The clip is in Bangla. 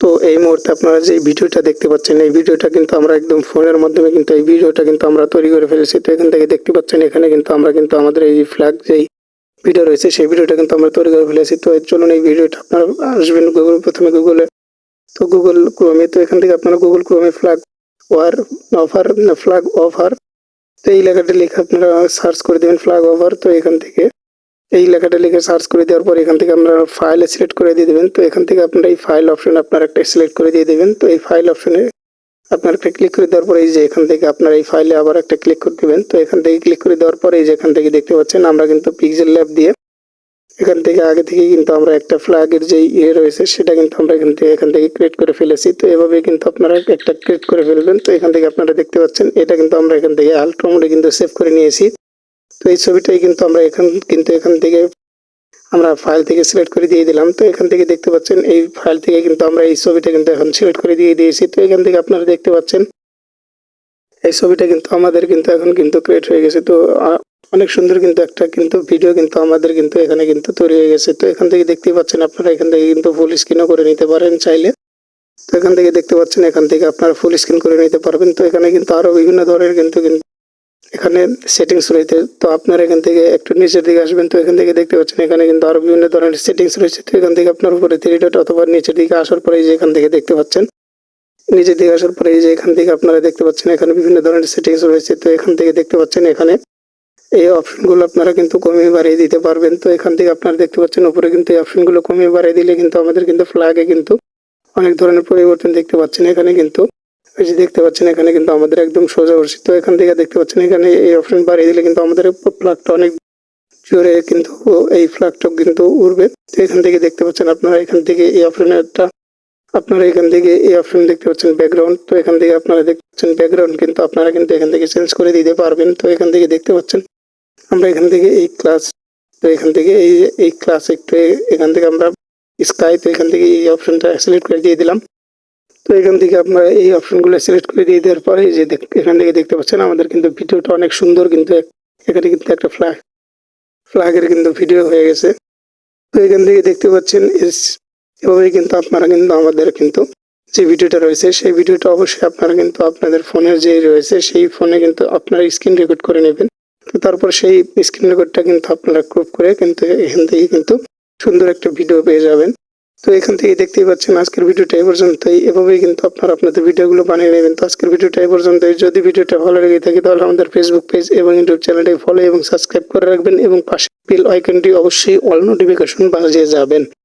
তো এই মুহূর্তে আপনারা যে ভিডিওটা দেখতে পাচ্ছেন, এই ভিডিওটা কিন্তু আমরা একদম ফোনের মাধ্যমে কিন্তু এই ভিডিওটা কিন্তু আমরা তৈরি করে ফেলেছি। তো এখান থেকে দেখতে পাচ্ছেন, এখানে কিন্তু আমরা কিন্তু আমাদের এই ফ্ল্যাগ যেই ভিডিও রয়েছে, সেই ভিডিওটা কিন্তু আমরা তৈরি করে ফেলেছি। তো চলুন এই ভিডিওটা আপনারা আসবেন গুগল প্রথমে গুগলে তো গুগল ক্রোমে তো এখান থেকে আপনারা Google ক্রোমে flag war offer flag offer তো এই লেখাটা লিখে আপনারা সার্চ করে দেবেন ফ্ল্যাগ অফার তো এখান থেকে। এই লেখাটা লিখে সার্চ করে দেওয়ার পর এখান থেকে আপনারা ফাইল সিলেক্ট করে দিয়ে দেবেন তো এখান থেকে আপনারা এই ফাইল অপশন আপনারা একটা সিলেক্ট করে দিয়ে দেবেন তো এই ফাইল অপশনে আপনার একটা ক্লিক করে দেওয়ার পরে এই যে এখান থেকে আপনারা এই ফাইলে আবার একটা ক্লিক করে দেবেন তো এখান থেকে ক্লিক করে দেওয়ার পরে এই যে এখান থেকে দেখতে পাচ্ছেন আমরা কিন্তু পিক্সেল ল্যাব দিয়ে এখান থেকে আগে থেকে কিন্তু আমরা একটা ফ্ল্যাগের যে ইয়ে রয়েছে সেটা কিন্তু আমরা এখান থেকে এখান থেকে ক্রিয়েট করে ফেলেছি তো এভাবে কিন্তু আপনারা একটা ক্রিয়েট করে ফেলবেন তো এখান থেকে আপনারা দেখতে পাচ্ছেন এটা কিন্তু আমরা এখান থেকে আল্ট্রা মোডে কিন্তু সেভ করে নিয়েছি তো এই ছবিটাই কিন্তু আমরা এখান, কিন্তু এখান থেকে আমরা ফাইল থেকে সিলেক্ট করে দিয়ে দিলাম। তো এখান থেকে দেখতে পাচ্ছেন, এই ফাইল থেকে কিন্তু আমরা এই ছবিটা কিন্তু এখন সিলেক্ট করে দিয়ে দিয়েছি। তো এখান থেকে আপনারা দেখতে পাচ্ছেন, এই ছবিটা কিন্তু আমাদের কিন্তু এখন কিন্তু ক্রিয়েট হয়ে গেছে। তো অনেক সুন্দর কিন্তু একটা কিন্তু ভিডিও কিন্তু আমাদের কিন্তু এখানে কিন্তু তৈরি হয়ে গেছে। তো এখান থেকে দেখতে পাচ্ছেন, আপনারা এখান থেকে কিন্তু ফুল স্ক্রিনও করে নিতে পারেন চাইলে। তো এখান থেকে দেখতে পাচ্ছেন, এখান থেকে আপনারা ফুল স্ক্রিন করে নিতে পারবেন। তো এখানে কিন্তু আরও বিভিন্ন ধরনের কিন্তু এখানে সেটিংস রয়েছে। তো আপনারা এখান থেকে একটু নিচের দিকে আসবেন, তো এখান থেকে দেখতে পাচ্ছেন এখানে কিন্তু আরও বিভিন্ন ধরনের সেটিংস রয়েছে। তো এখান থেকে আপনার উপরে থ্রি ডট অথবা নিচের দিকে আসার পরে যে এখান থেকে দেখতে পাচ্ছেন, নিচের দিকে আসার পরে যে এখান থেকে আপনারা দেখতে পাচ্ছেন এখানে বিভিন্ন ধরনের সেটিংস রয়েছে। তো এখান থেকে দেখতে পাচ্ছেন এখানে এই অপশনগুলো আপনারা কিন্তু কমিয়ে বাড়িয়ে দিতে পারবেন। তো এখান থেকে আপনারা দেখতে পাচ্ছেন উপরে কিন্তু এই অপশনগুলো কমিয়ে বাড়িয়ে দিলে কিন্তু আমাদের কিন্তু ফ্ল্যাগে কিন্তু অনেক ধরনের পরিবর্তন দেখতে পাচ্ছেন। এখানে কিন্তু এই যে দেখতে পাচ্ছেন এখানে কিন্তু আমাদের একদম সোজা উঠছে তো এখান থেকে দেখতে পাচ্ছেন এখানে এই অপশন বাড়িয়ে দিলে কিন্তু আমাদের ফ্ল্যাগটা অনেক জোরে কিন্তু এই ফ্ল্যাগটা কিন্তু উড়বে তো এখান থেকে দেখতে পাচ্ছেন আপনারা এখান থেকে এই অপশনটা আপনারা এখান থেকে এই অপশন দেখতে পাচ্ছেন ব্যাকগ্রাউন্ড তো এখান থেকে আপনারা দেখতে পাচ্ছেন ব্যাকগ্রাউন্ড কিন্তু আপনারা কিন্তু এখান থেকে চেঞ্জ করে দিতে পারবেন তো এখান থেকে দেখতে পাচ্ছেন আমরা এখান থেকে এই ক্লাস তো এখান থেকে এই এই ক্লাস একটু এখান থেকে আমরা স্কাই তো এখান থেকে এই অপশনটা সিলেক্ট করে দিয়ে দিলাম তো এখান থেকে আপনারা এই অপশনগুলো সিলেক্ট করে দিয়ে দেওয়ার পরে যে এখান থেকে দেখতে পাচ্ছেন আমাদের কিন্তু ভিডিওটা অনেক সুন্দর কিন্তু এখানে কিন্তু একটা ফ্ল্যাগ ফ্ল্যাগের কিন্তু ভিডিও হয়ে গেছে। তো এখান থেকে দেখতে পাচ্ছেন এভাবেই কিন্তু আপনারা কিন্তু আমাদের কিন্তু যে ভিডিওটা রয়েছে, সেই ভিডিওটা অবশ্যই আপনারা কিন্তু আপনাদের ফোনের যে রয়েছে, সেই ফোনে কিন্তু আপনারা স্ক্রিন রেকর্ড করে নেবেন। তো তারপর সেই স্ক্রিন রেকর্ডটা কিন্তু আপনারা ক্রপ করে কিন্তু এখান থেকে কিন্তু সুন্দর একটা ভিডিও পেয়ে যাবেন। তো এখান থেকে দেখতেই পাচ্ছেন আজকের ভিডিওটা এই পর্যন্তই। এভাবেই কিন্তু আপনারা আপনাদের ভিডিওগুলো বানিয়ে নেবেন। তো আজকের ভিডিওটা এই পর্যন্তই। যদি ভিডিওটা ভালো লেগে থাকে তাহলে আমাদের ফেসবুক পেজ এবং ইউটিউব চ্যানেলটি ফলো এবং সাবস্ক্রাইব করে রাখবেন এবং পাশে বেল আইকনটি অবশ্যই অল নোটিফিকেশন বাজিয়ে যাবেন।